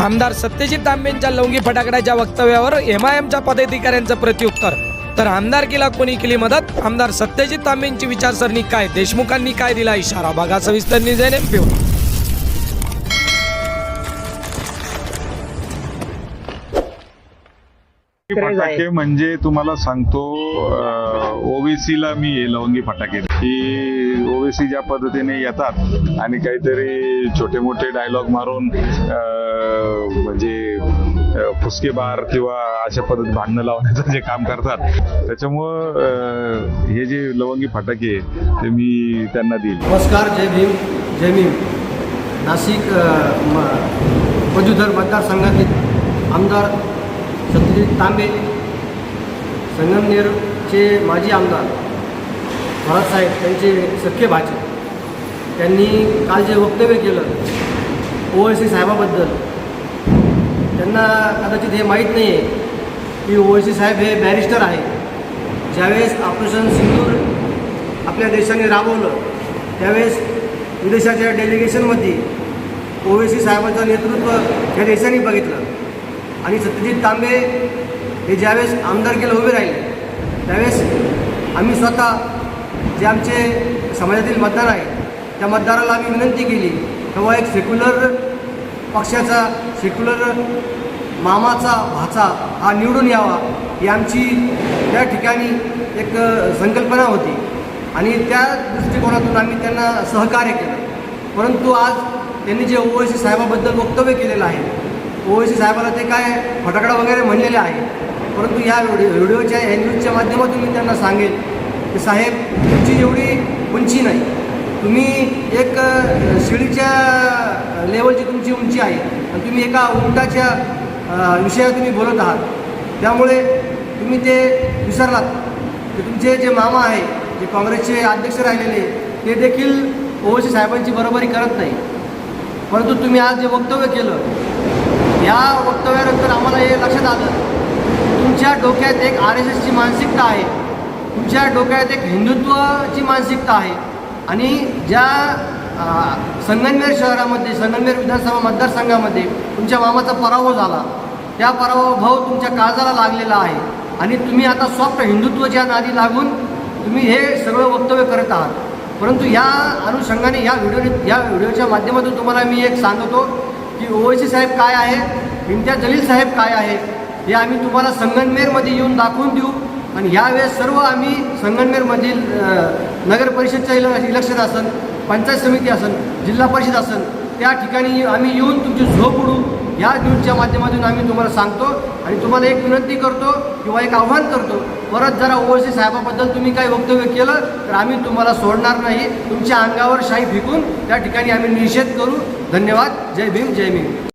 आमदार सत्यजित तांबेंच्या लवंगी फटाकड्याच्या वक्तव्यावर M I एमच्या पदाधिकाऱ्यांचं प्रत्युत्तर. तर आमदारकीला कोणी केली मदत? आमदार सत्यजित तांबेंची विचारसरणी काय? देशमुखांनी काय दिला इशारा? बघा सविस्तर निजेने पिऊ फटाके म्हणजे तुम्हाला सांगतो ओबीसीला मी लवंगी फटाके की ओबीसी ज्या पद्धतीने येतात आणि काहीतरी छोटे मोठे डायलॉग मारून म्हणजे फुसकेबार किंवा अशा पद्धत भांडणं लावण्याचं जे काम करतात त्याच्यामुळं हे जे लवंगी फटाके ते मी त्यांना देईल नमस्कार जय भीम जय भीम. नाशिक पदवीधर मतदारसंघातील आमदार सत्यजित तांबे संगमनेरचे माजी आमदार भरत साहेब त्यांचे सख्खे भाचे. त्यांनी काल जे वक्तव्य केलं ओ एस सी साहेबाबद्दल त्यांना कदाचित हे माहीत नाही आहे की ओ एस सी साहेब हे बॅरिस्टर आहे ज्यावेळेस ऑपरेशन सिंदूर आपल्या देशाने राबवलं त्यावेळेस विदेशाच्या डेलिगेशनमध्ये ओवेसी साहेबांचं नेतृत्व या देशाने बघितलं. आणि सत्यजित तांबे हे ज्यावेळेस आमदारकीला उभे राहिले त्यावेळेस आम्ही स्वतः जे आमचे समाजातील मतदार आहे त्या मतदाराला आम्ही विनंती केली तेव्हा एक सेक्युलर पक्षाचा सेक्युलर मामाचा भाचा हा निवडून यावा ही आमची त्या ठिकाणी एक संकल्पना होती. आणि त्या दृष्टिकोनातून आम्ही त्यांना सहकार्य केलं. परंतु आज त्यांनी जे ओवैसी साहेबाबद्दल वक्तव्य केलेलं आहे ओवैसी साहेबाला ते काय फटाकडा वगैरे म्हणलेले आहे. परंतु या व्हिडिओ व्हिडिओच्या ह्या न्यूजच्या माध्यमातून मी त्यांना सांगेन की साहेब तुमची एवढी उंची नाही. तुम्ही एक शिडीच्या लेवलची तुमची उंची आहे आणि तुम्ही एका उंटाच्या विषयावर तुम्ही बोलत आहात. त्यामुळे तुम्ही ते विसरलात. की तुमचे जे मामा आहे जे काँग्रेसचे अध्यक्ष राहिलेले ते देखील ओवैसी साहेबांची बरोबरी करत नाही. परंतु तुम्ही आज जे वक्तव्य केलं या वक्तव्यानंतर आम्हाला हे लक्षात आलं. तुमच्या डोक्यात एक आर एस एसची मानसिकता आहे. तुमच्या डोक्यात एक हिंदुत्वाची मानसिकता आहे. आणि ज्या संगमनेर शहरामध्ये संगमनेर विधानसभा मतदारसंघामध्ये तुमच्या मामाचा पराभव झाला. त्या पराभव तुमच्या काळजाला लागलेला आहे. आणि तुम्ही आता सॉफ्ट हिंदुत्वाच्या नादी लागून तुम्ही हे सगळं वक्तव्य करत आहात. परंतु या अनुषंगाने या व्हिडिओ या व्हिडिओच्या माध्यमातून तुम्हाला मी एक सांगतो. की ओवैसी साहेब काय आहे? इम्तियाज जलील साहेब काय आहे? हे आम्ही तुम्हाला संगमनेरमध्ये येऊन दाखवून देऊ. आणि ह्यावेळेस सर्व आम्ही संगमनेरमधील नगर परिषदच्या इल इलेक्शन असन पंचायत समिती असन जिल्हा परिषद असन त्या ठिकाणी आम्ही येऊन तुमची झोप उडू या न्यूजच्या माध्यमातून आम्ही तुम्हाला सांगतो आणि तुम्हाला एक विनंती करतो किंवा एक आव्हान करतो परत जरा ओवैसी साहेबाबद्दल तुम्ही काही वक्तव्य केलं तर आम्ही तुम्हाला सोडणार नाही. तुमच्या अंगावर शाही फेकून त्या ठिकाणी आम्ही निषेध करू. धन्यवाद. जय भीम जय भीम.